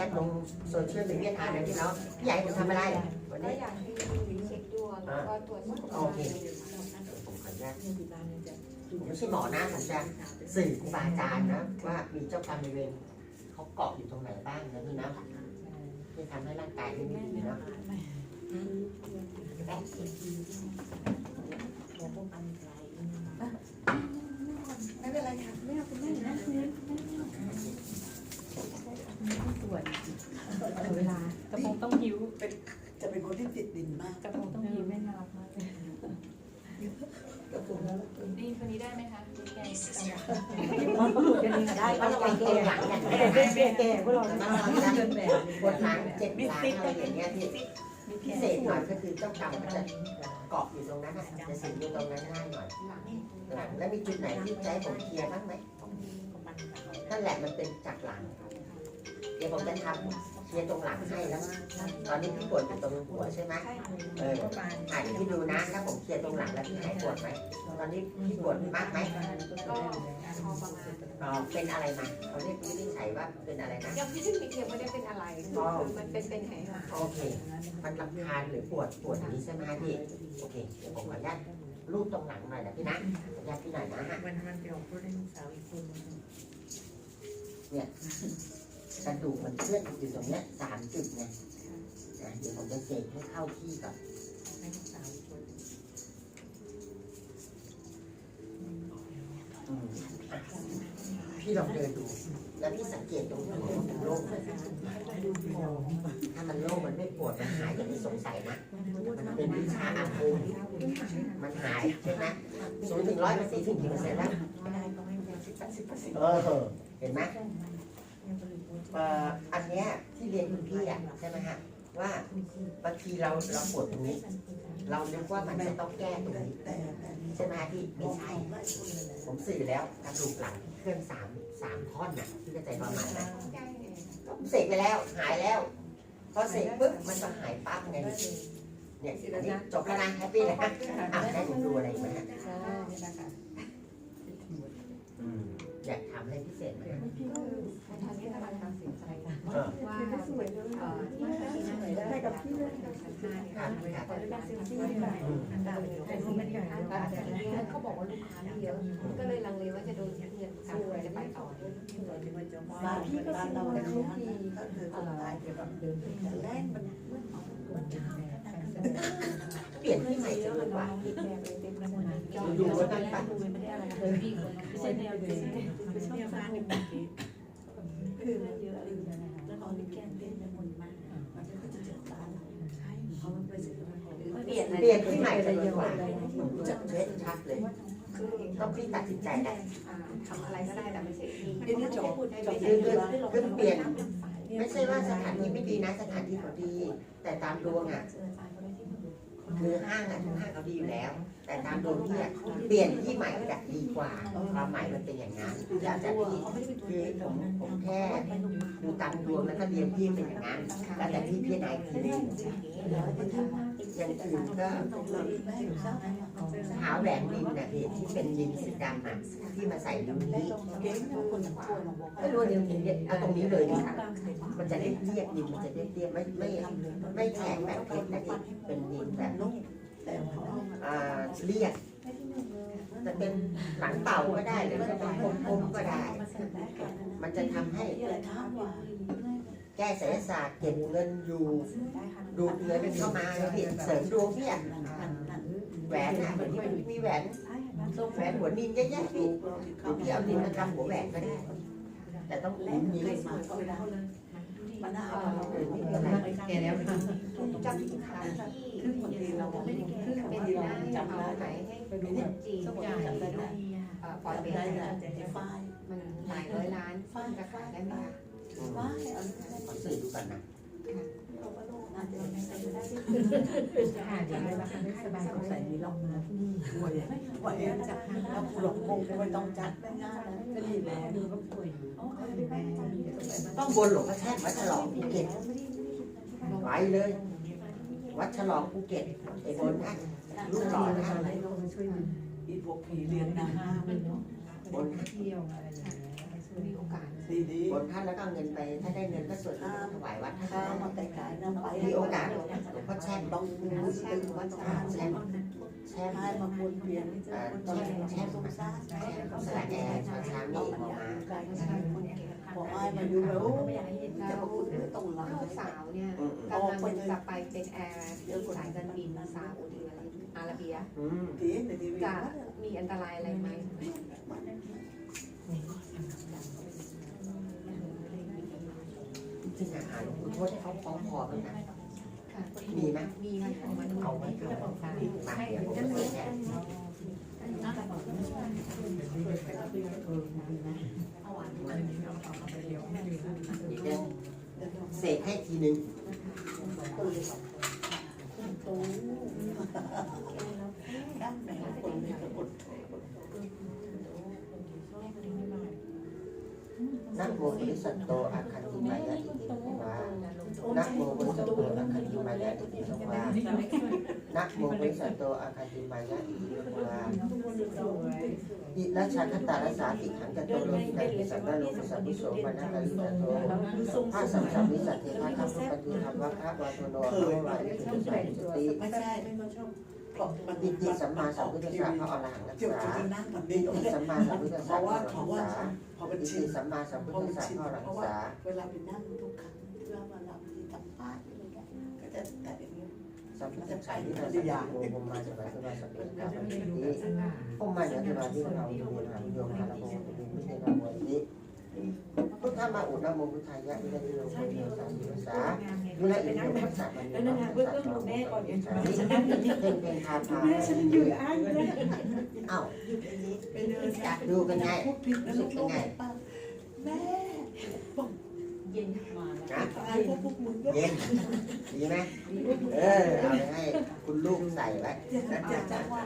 ยัดลงโซเชียลมีเดียทานนะพี่เนาะพี่ใหญ่จะทำอะไรวันก็นี้ อยากให้เช็คดวงแล้วก็ตรวจสุขภาโอพเค ผมขออนุญาตผมไม่ใช่หมอนะผมจะสื่อครูบาอาจารย์นะ ว่ามีเจ้ากรรมในายเวรเขาเกาะอยู่ตรงไหนบ้างนะพี่นะที่ทำให้ร่างกายที่ไม่ดีนะไม่เป็นไรค่ะไม่เอาคุณแม่นะ สวยเวลากระโปรงต้องหิ้วจะเป็นคนที่ติดดินมากกระโปรงต้องหิ้วแม่น่ารักมากเลยกับผมแล้วนี่คนนี้ได้ไหมคะแกงได้ก็ระวังตัวหลังอย่างแก่นี้แก่แก่พวกเราระวังนะปวดหลังเจ็บหลังอะไรอย่างเงี้ยที่พิเศษหน่อยก็คือเจ้ากรรมก็จะเกาะอยู่ตรงนั้นนะจะสิงอยู่ตรงนั้นง่ายหน่อยหลังแล้วมีจุดไหนที่ใจผมเคลียร์บ้างไหมนั่นแหละมันเป็นจากหลัง เดี๋ยวผมจะทำ เคลียร์ตรงหลังให้แล้วตอนนี้พี่ปวดอยู่ตรงหัวใช่ไหมเอออ่านพี่ดูนะถ้าผมเคลียร์ตรงหลังแล้วพี่หายปวดไหมตอนนี้พี่ปวดมากไหมก็พอประมาณอ๋อเป็นอะไรมาเขาเรียกวินิจฉัยว่าเป็นอะไรนะยังไม่ได้มีเทียมไม่ได้เป็นอะไรคือมันเป็นเป็นไหหาโอเค มันลำคาญหรือปวดปวดอย่างนี้ใช่ไหมพี่โอเคเดี๋ยวผมขออนุญาตรูปตรงหลังหน่อยนะพี่นะขออนุญาตพี่หน่อยนะฮะวันวันเดียวก็ได้ลูกสาวอีกคนนึง กระดูกมันเคลื่อนอยู่ตรงเนี้ยสามจุดไงนะเดี๋ยวผมจะเสกให้เข้าที่ก่อนให้ลูกสาวอีกคนอืมอะพี่ลองเดินดู แล้วพี่สังเกตตรงหัวมันโล่งไหมถ้ามันโล่งมันไม่ปวดมันหายอย่าไปสงสัยนะ มันเป็นวิชาอาคมมันหายใช่ไหมศูนย์ถึงร้อยเปอร์เซ็นต์ถึงกี่เปอร์เซ็นต์แล้วไม่ได้ก็ไม่ได้สิบแปดสิบเปอร์เซ็นต์เออเห็นไหม เอ่ออันเนี้ยที่เรียนคุณพี่อะใช่ไหมฮะว่าบางทีเราเราปวดตรงนี้ เรานึกว่ามันจะต้องแก้ตรงนี้ใช่ไหมฮะพี่ไม่ใช่ใช่ไม่คนเลยผมสื่อแล้วกระดูกหลังที่เคลื่อนสามสามท่อนน่ะที่เข้าใจความหมายไหมใช่เองก็เสกไปแล้วหายแล้วพอเสกปุ๊บมันก็หายปั๊บไงเนี่ยอันนี้จบแล้วนะแฮปปี้เลยนะอะได้ผมดูอะไรอีกไหมฮะอืม อยากทำอะไรพิเศษไหมฮะทางนี้กำลังตัดสินใจเออว่าเอ่อที่ที่ได้กับพี่เลยชั้นห้าเนี่ยครับครับขอเป็นเซ็นซี่หน่อยเขาบอกว่าลูกค้าไม่เยอะก็เลยลังเลว่าจะโดนเงินสู้จะไปต่อบ้านพี่ก็บ้านเราเนี่ยก็คือคนตายเกี่ยวกับเดินแต่แรกมัน เปลี่ยนที่ใหม่จะดีกว่าดูว่านั่นปะไม่ใช่แนวเดิมไม่ใช่บ้านในเมื่อกี้คือมันเยอะแล้วตอนนี้แก้มเต้นมันมันมากมันก็จะเจ็บบ้าใช่เพราะมันเป็นสิ่งที่มันเปลี่ยนเปลี่ยนที่ใหม่จะดีกว่าจะเช็ดชัดเลยคือต้องพี่ตัดสินใจนะทำอะไรก็ได้แต่ไม่ใช่ที่เดี๋ยวนี้จบจบคือคือคือเปลี่ยน ไม่ใช่ว่าสถานที่ไม่ดีนะสถานที่เขาดี แต่ตามดวงอะ คือห้างอะทุกห้างเขาดีอยู่แล้ว แต่ตามดวงที่อะเปลี่ยนที่ใหม่จะดีกว่าความหมายมันเป็นอย่างนั้นแล้วแต่พี่คือผมผมแค่ดูตามดวงแล้วก็เรียนพี่เป็นอย่างนั้นแล้วแต่พี่พี่นายทีนึงอย่างอื่นก็ หาแหวนดินนะพี่ที่เป็นดินสีดำอะที่มาใส่ตรงนี้เก่งคนวาไม่รู้เดี๋ยวเดี๋ยวเอาตรงนี้เลยดีค่ะมันจะเรียบเรียบดินมันจะเรียบเรียบไม่ไม่ไม่แข็งแบบเพชรนะพี่เป็นดินแบบนุ่มแต่พออ่าเรียบจะเป็นหลังเต่าก็ได้หรือจะเป็นกลมๆก็ได้ มันจะทำให้แต่ข้ามว่าแก้ไสยศาสตร์เก็บเงินอยู่ดูดเงินเข้ามาเสริมดวงพี่อะ แหวนอะมือนที่มันมีแหวนทรงแหวนหัวนินเยอะแยะพี่หรือพี่เอาดินมาทำหัวแหวนก็ได้แต่ต้องแรอุ้กมนิ้วเคยมาก็ได้มันน่าเอาเราเออไปแกแล้วค่ะจำที่ทาที่ครึ่งบางทีเราไม่ได้ครึ่งเป็นทีเราได้จำเอาได้ไหนให้เป็นจีนสมุนจำได้ปล่อยจำเป็ได้นแต่ไฟมันหลายร้อยล้านฟ้ายจะขายได้ไหมคะไฟเอาขอสื่อดูก่อนนะ น่าจะไม่ใช่ได้ค่ะเดี๋ยวเราไม่สบายก็ใส่นี้ลองมาที่นี่ป่วยป่วยจัดแล้วหลงมงไม่ต้องจัดไม่ง่ายก็ดีแล้วดูก็ป่วยอยู่ต้องบนหลวงพ่อแท่นวัดฉลองภูเก็ตไปเลย วัดฉลองภูเก็ตไปบนนะลูกหล่อนะช่วยอีพวกผีเลี้ยงนางบนนะเที่ยวอะไรอย่างเงี้ย มีโอกาส ดีดีบนท่านแล้วก็เอาเงินไป ถ้าได้เงินก็ส่วนหนึ่งถวายวัดท่านข้าวมาไกลๆนะไปมีโอกาสหลวงพ่อแช่มต้องรู้ตึงวัดชาแช่มแช่มให้มาวนเวียนต้องแช่สงสารสละแอร์ชาวช้างนี่พอมาพออ้ายมาอยู่แล้วแล้จะวมาพูดไม่ต้องหลัง ลูกสาวเนี่ยอืมกำลังจะไปเป็นแอร์สายการบินซาอุดิอาระเบีย อืมทีในทีวีจะมีอันตรายอะไรไหม จริงๆอาหาหลวงปู่ทวดให้เขาคล้องคอกันนะมีไหมมีค่ะเอามาดูเอาไว้ก่อนมาเดี๋ยวผมจะเปิดแค่เสกให้ทีนึงตู้ด้านไหนคนไม่กด นักโมบริสัตโตอาคันติมายะอิติภวานักโมบริสัตโตอาคันติมายะอิติภวานักโมบริสัตโตอาคันติมายะอิติภวาอิรัชชันทตารัสาติขันตโตโลกิกันิสัตตโลกิสัตติโสปนักลิสัตโตพระสัมสัมมิสัตเทพะคัมภปฏิธรรมวะคะวะโตโนโมวะอิติสัมสติไม่ใช่ไม่ชอบ อิติสัมมาสัมพุทธัสสะพระอรหังรักเกี่ยวษากับนั่งแบบอินี้ติสัมมาสัมพุทธัสเพสะราะพระว่าอรเขาหังว่ารักษาพอเป็นอิชิตินสัมมาสัมพุทพอธัสเป็นสะชินพระอรเพหังราะรักว่าษาเวลาไปนั่งทุกครั้งเพื่อมาเราที่ทำป้ายอะไรเงี้ยก็จะแต่อย่างนี้สัมพุทธัสสะที่เราสัมมาโมภมมาสัมมาสัมมาสัมพุทธัสสะปฏิทิภมมาเนี่ยคือมาที่เราอยู่ในทางโยมหาละโมเป็นมิเตนะโมทิ พุทธมาอุณโมพุทธายะวิริยโยโมโยสามิวสาวิริโยพัสสะมันโยพัสสะโมโมโยสามิเป็นเป็นพาพาแม่ฉันอยู่อ้างเลยเอ้าอยู่ในนี้ไปเดินดูกันไงดูกก็ไม่ป้าแม่เย็นมานะตายพวเย็นดีไหมเออเอาให้คุณลูกใส่ไว้อยากจะจะว่า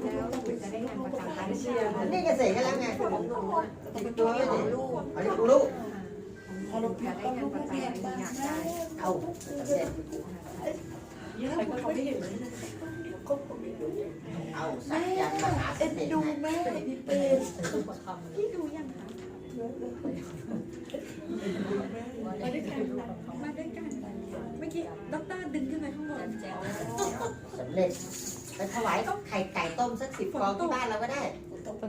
แล้วจะได้งานประจำการเชียร์นี่ก็เสร็จกันแล้วไงของหนูติดตัวไว้ดิอันนี้คุณลูกพอเราผิดก็ลูกก็แอบบ้างแม่เอาเสร็จเยอะเขาไม่เห็นเลยก็ผมไม่ดูเอาสักแม่ยันต์มหาเสเอ็นน่ห์ดูให้แม่พี่เป็นพี่ดูยังคะมาด้วยกันมาด้วยกันเมื่อกี้ด็อกเตอร์ดึงขึ้นมาข้างบนสำเร็จไป ถวายไข่ไก่ต้มสักสิบฟองที่บ้านเราก็ได้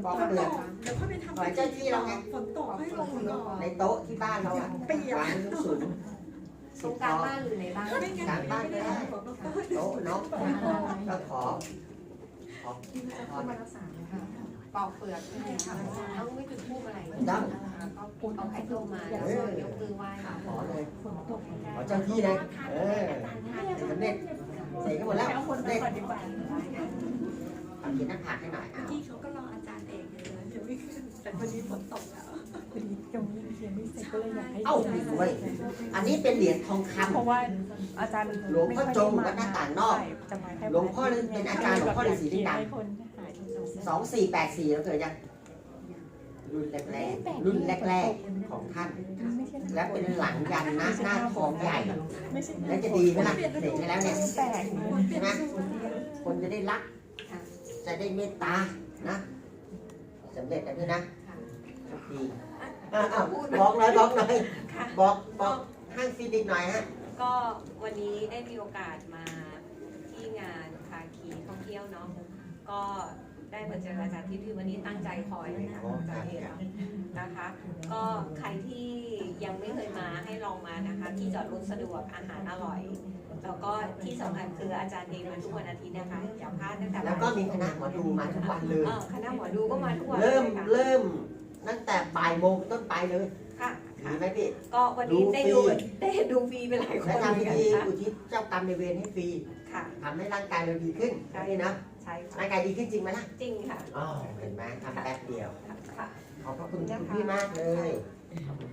ฟองเปลือกเดี๋ยวค่อยไปทำขอเจ้าที่เราไงฝนตกให้ลงก่อนในโต๊ะที่บ้านเราอะวางสูงตรงกลางบ้านหรือในบ้านไม่งั้นกลางบ้านก็ได้ของด็อกเตอร์โต๊ะเนาะก็ขอขอขอมารักษาค่ะปอกเปลือกใช่ไหมคะต้องไม่จุดทูบอะไรดังก็พูดเอาไข่ต้มมาแล้วก็ยกมือไหว้ขอเลยขอเจ้าที่เลยเออสำเร็จ เสร็จกันหมดแล้วสำเร็จทำกินน้ำผักให้หน่อยเมื่เอาอกี้เขาก็รออาจารย์เอกอยู่เลยเดี๋ยวไม่ขึ้นแต่พอดีฝนตกแล้วพอดีตรงนี้เขียนไม่เสร็จก็เลยอยากให้เอ้าเว้ยอันนี้เป็นเหรียญทองคำ เพราะว่าอาจารย์หลวงพ่อจงวัดหน้าต่างนอก จะมาแค่หลวงพ่อเป็นอาจารย์หลวงพ่อฤาษีลิงดำให้คนหายทุกข์สองสี่แปดสี่เราเกิดยัง รุ่นแรกๆ รุ่นแรก ๆ ของท่านไม่ใช่และเป็นหลังยันนะหน้าทองใหญ่ไม่ใช่แล้วจะดีไหมล่ะเสร็จไปแล้วเนี่ยแปลกใช่ไหมคนจะได้รัก จะได้เมตตานะสำเร็จแล้วด้วยนะโชคดีอ้าวอ้าวบอกหน่อยบอกหน่อยบอกบอกห้างฟินิกหน่อยฮะก็วันนี้ได้มีโอกาสมาที่งานภาคีท่องเที่ยวเนาะก็ ได้มาเจออาจารย์ที่ที่วันนี้ตั้งใจคอยเลยค่ะอาจารย์เอกนะคะ ก็ใครที่ยังไม่เคยมาให้ลองมานะคะ ที่จอดรถสะดวกอาหารอร่อย แล้วก็ที่สำคัญคืออาจารย์เอกมาทุกวันอาทิตย์นะคะอย่าพลาดตั้งแต่แล้วก็มีคณะหมอดูมาทุกวันเลยเออคณะหมอดูก็มาทุกวันเริ่มลยค่ะเริ่มตั้งแต่บ่ายโมงเป็นต้นไปเลยค่ะดีค่ะไหมพี่ก็วันนี้ได้ดูดูฟรีได้ดูฟรีไปหลายคและนเหมืทำอนพิกันธีค่ะอุทิศเจ้ากรรมในายเวรให้ฟรีค่ะทำให้ร่างกายเราดีขึ้นนี่นะ ใช่ค่ะร่างกายดีขึ้นจริงไหมล่ะจริงค่ะอ๋อเห็นไหมทำแป๊บเดียว ค่ะ ขอบพระคุณคุณพี่มากเลย ขอบคุณครับค่ะ